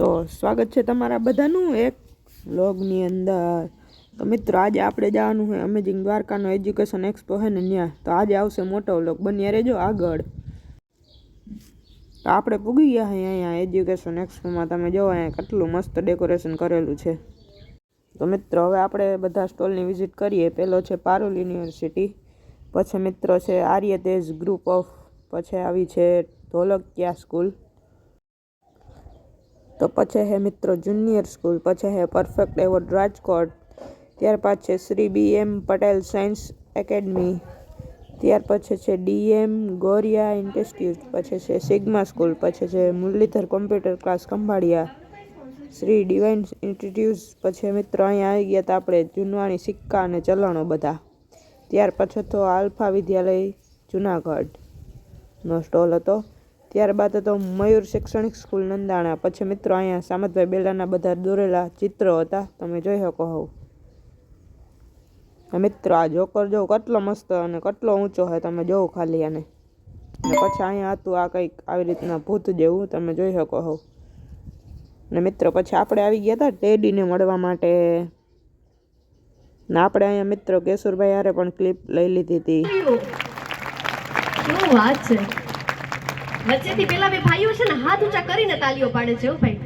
તો સ્વાગત છે તમારા બધાનું એક વ્લોગની અંદર. તો મિત્રો, આજે આપણે જવાનું છે અમેઝિંગ દ્વારકાનો એજ્યુકેશન એક્સપો છે ને ત્યાં તો આજે આવશે મોટો વ્લોગ. બન્યા રહેજો આગળ. તો આપણે પૂગી ગયા છીએ અહીંયા એજ્યુકેશન એક્સપોમાં તમે જો અહીંયા કેટલું મસ્ત ડેકોરેશન કરેલું છે. તો મિત્રો, હવે આપણે બધા સ્ટોલની વિઝિટ કરીએ. પહેલો છે પારુલ યુનિવર્સિટી પછી મિત્રો છે આર્ય તેજ ગ્રુપ ઓફ પછી આવી છે ધોલકિયા સ્કૂલ તો પછી હે મિત્રો જુનિયર સ્કૂલ પછી હે પરફેક્ટ એવોર્ડ રાજકોટ. ત્યારબાદ છે Shri B M Patel science academy ત્યાર પછી છે ડીએમ ગોરિયા ઇન્સ્ટિટ્યૂટ પછી છે સિગ્મા સ્કૂલ પછી છે Muralidhar computer class Khambhalia. Shri divine institute પછી મિત્રો અહીંયા આવી ગયા હતા આપણે જૂનવાણી સિક્કા અને ચલણો બધા. ત્યાર પછી તો આલ્ફા વિદ્યાલય જુનાગઢનો સ્ટોલ હતો. ત્યારબાદ હતો મયુર શૈક્ષણિક સ્કૂલ નંદાણા. પછી મિત્રો અહીંયા સામતભાઈ બેલાના બધા દોરેલા ચિત્રો હતા. તમે જોઈ શકો હોવ. મિત્રો આ જોકર જો કેટલો મસ્ત અને કેટલો ઊંચો હોય. તમે જોવો ખાલી આને. પછી અહીંયા હતું આ કંઈક આવી રીતના ભૂત જેવું. તમે જોઈ શકો હોવ. ને મિત્રો પછી આપણે આવી ગયા હતા ટેડીને મળવા માટે. ને આપણે અહીંયા મિત્રો કેશુરભાઈ હારે પણ ક્લિપ લઈ લીધી હતી. વાત છે? વચ્ચેથી પેલા બે ભાઈઓ છે ને હાથ ઊંચા કરીને તાલીઓ પાડે છે ભાઈ.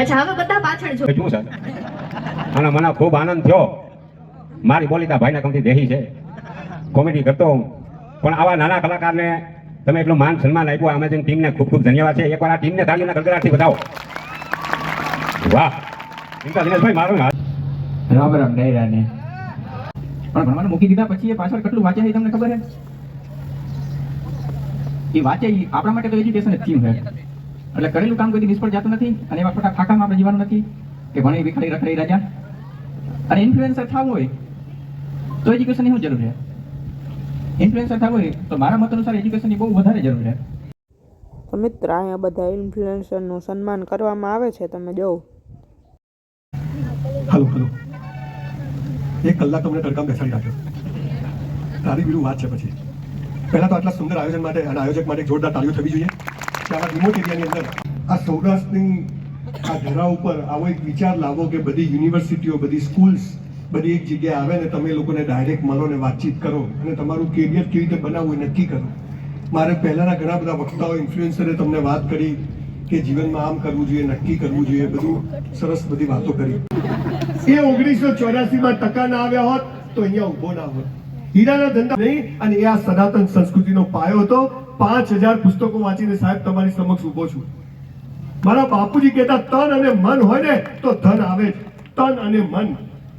અચ્છા હવે બધા પાછળ જો. શું સર અને મને ખૂબ આનંદ થયો. મારી બોલીતા ભાઈના કમથી દેહી છે. કોમેડી કરતો હું. પણ આવા નાના કલાકારને તમે એટલું માન સન્માન આપ્યું અમેઝિંગ ટીમને ખૂબ ખૂબ ધન્યવાદ છે. એકવાર આ ટીમને તાળીઓના ગડગડાટથી બતાવો. વાહ. ચિંતા દિનેશભાઈ મારું હાથ. રામ રામ ડાયરાને. પણ ભણવાનું મૂકી દીધા પછી એ પાછળ કેટલું વાંચ્યા છે તમને ખબર છે? એ વાંચે આપણા માટે તો એજ્યુકેશન જ થયું છે. એટલે કરેલું કામ કોઈ નિષ્ફળ જતું નથી અને એવા ખોટા ખાકામાં આપણે જીવાનું નથી કે ભણે વિખાડી રખડી રાજા. અને ઇન્ફ્લુએન્સર થવું હોય તો એજ્યુકેશનની શું જરૂર છે? ઇન્ફ્લુએન્સર થવું હોય તો મારા મત અનુસાર એજ્યુકેશનની બહુ વધારે જરૂર છે. તો મિત્ર અહીંયા બધા ઇન્ફ્લુએન્સરનું સન્માન કરવામાં આવે છે તમે જોવો હલો હલો. એક કલાક તમને તડકામ બેસાડી રાખ્યો તારી બીજું વાત છે પછી. પહેલા તો આટલા સુંદર આયોજન માટે અને આયોજક માટે જોરદાર તાળીઓ થવી જોઈએ. કે આવા રિમોટ એરિયાની અંદર આ સૌરાષ્ટ્રની આ ધરા ઉપર આવો એક વિચાર લાવો કે બધી યુનિવર્સિટીઓ, બધી સ્કૂલ્સ, બધી એક જગ્યાએ આવે ને તમે લોકોને ડાયરેક્ટ મળો ને વાતચીત કરો અને તમારું કેરિયર કેવી રીતે બનાવવું એ નક્કી કરો. મારે પહેલાંના ઘણા બધા વક્તાઓ ઇન્ફ્લુએન્સરે તમને વાત કરી કે જીવનમાં આમ કરવું જોઈએ, નક્કી કરવું જોઈએ, બધું સરસ બધી વાતો કરી. એ ઓગણીસો ચોર્યાસીમાં ટકા ના આવ્યા હોત તો અહીંયા ઊભો ના હોત. હીરાના ધંધા નહીં અને એ આ સનાતન સંસ્કૃતિનો પાયો હતો. પાંચ હજાર પુસ્તકો વાંચીને સાહેબ તમારી સમક્ષ ઊભો છું. મારા બાપુજી કહેતા, તન અને મન હોય ને, તો ધન આવે જ. તન અને મન.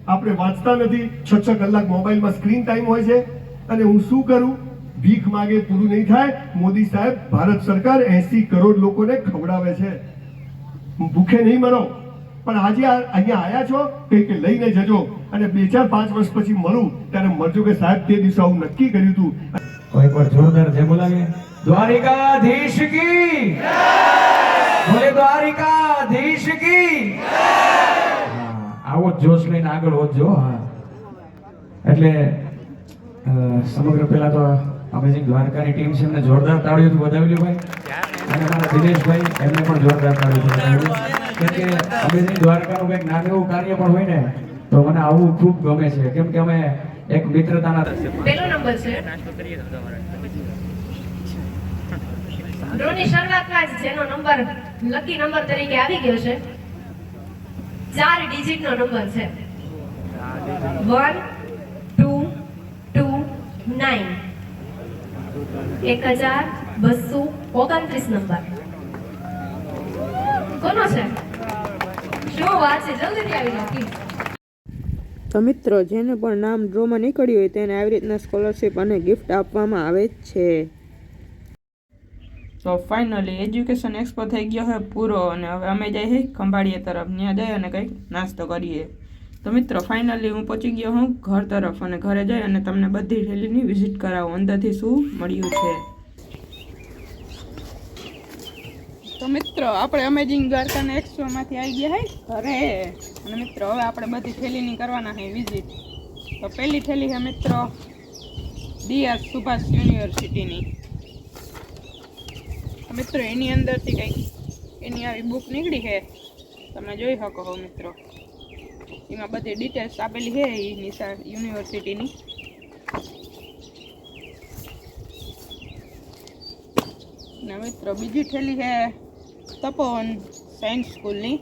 આપણે વાંચતા નથી. છ છ કલાક મોબાઈલમાં સ્ક્રીન ટાઈમ હોય છે. અને હું શું કરું? ભીખ માગે પૂરું નહીં થાય. મોદી સાહેબ, ભારત સરકાર એસી કરોડ લોકોને ખવડાવે છે. ભૂખે નહીં મરો. પણ આજે અહીંયા આયા છો, કંઈક લઈને જજો. અને બે ચાર પાંચ વર્ષ પછી મળું, ત્યારે મળજો કે સાહેબ, તે દિવસે આવું નક્કી કર્યું હતું. કોઈ પણ જોરદાર જે બોલાવીએ દ્વારિકાધીશ કી બોલે દ્વારિકાધીશ કી આવો જોશ લઈને આગળ વધજો, હા. એટલે સમગ્ર પહેલા તો અમેઝિંગ દ્વારકાની ટીમ છે, એમને જોરદાર તાળીઓથી વધાવી ભાઈ. અને મારા દિનેશભાઈ, એમને પણ જોરદાર તાળીઓથી કેમ કે એવું કાર્ય હોય ને, તો મને આવું ખૂબ ગમે છે. કેમ અમે એક મિત્રતાના પહેલો નંબર છે. જેનો નંબર, લકી નંબર તરીકે આવી ગયો છે. ચાર ડિજિટ નો નંબર છે. One, two two, nine. એક હજાર બસો ઓગણત્રીસ નંબર. કોનો છે? શું વાત છે જલ્દીથી આવી જાઓ please. તો મિત્રો જેને પણ નામ ડ્રોમાં નીકળ્યું હોય તેને આવી રીતના સ્કોલરશિપ અને ગિફ્ટ આપવામાં આવે છે. તો ફાઇનલી એજ્યુકેશન એક્સપો થઈ ગયો છે પૂરો અને હવે અમે જઈએ ખંભાળીએ તરફ. ત્યાં જઈ અને કંઈક નાસ્તો કરીએ. તો મિત્રો ફાઇનલી હું પહોંચી ગયો હું ઘર તરફ અને ઘરે જઈ અને તમને બધી રેલીની વિઝિટ કરાવું. અંદરથી શું મળ્યું છે? તો મિત્રો, આપણે અમેઝિંગ દ્વારકાના એક્સપોમાંથી આવી ગયા હે, ઘરે. અને મિત્રો, હવે આપણે બધી થેલીની કરવાના છે વિઝિટ તો પહેલી થેલી છે મિત્રો, ડીઆર સુભાષ યુનિવર્સિટીની. મિત્રો, એની અંદરથી કંઈક એની આવી બુક નીકળી છે તમે જોઈ શકો હો મિત્રો. એમાં બધી ડિટેલ્સ આપેલી છે એ નિશા યુનિવર્સિટીની. મિત્રો, બીજી થેલી છે તપોવન સાયન્સ સ્કૂલની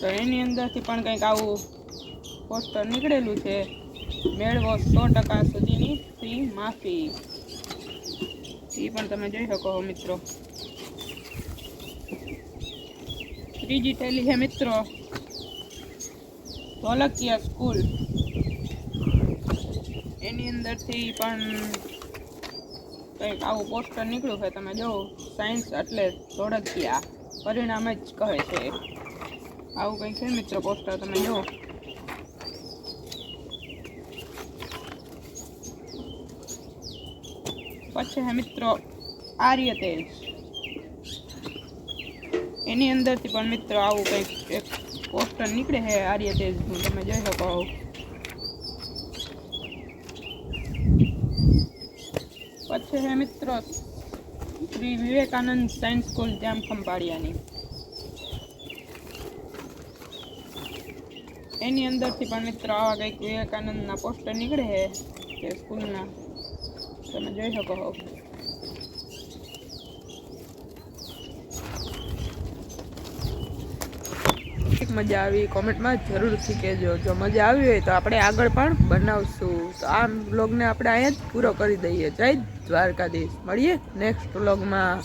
તો એની અંદરથી પણ કંઈક આવું પોસ્ટર નીકળેલું છે. મેળવો સો ટકા સુધીની ફી માફી. એ પણ તમે જોઈ શકો છો મિત્રો. ત્રીજી થેલી છે મિત્રો. ધોલકિયા સ્કૂલ એની અંદરથી પણ કંઈક આવું પોસ્ટર નીકળ્યું છે તમે જોવો. સાયન્સ એટલે ધોળકિયા. પરિણામ જ કહે છે. આવું કંઈક છે મિત્રો પોસ્ટર તમે જોવો. પછી હે મિત્રો, આર્ય તેજ. એની અંદરથી પણ મિત્રો આવું કંઈક એક પોસ્ટર નીકળે છે આર્ય તેજનું. તમે જોઈ શકો પછી હે મિત્રો, શ્રી વિવેકાનંદ સાયન્સ સ્કૂલ જામ ખંભાળિયાની. એની અંદરથી પણ મિત્રો આવા કંઈક વિવેકાનંદના પોસ્ટર નીકળે છે સ્કૂલના. તમે જોઈ શકો છો મજા આવી, કોમેન્ટમાં જરૂરથી કહેજો. જો મજા આવી હોય તો આપણે આગળ પણ બનાવશું. તો આ બ્લોગને આપણે અહીંયા જ પૂરો કરી દઈએ. જય દ્વારકાધીશ. મળીએ નેક્સ્ટ બ્લોગમાં.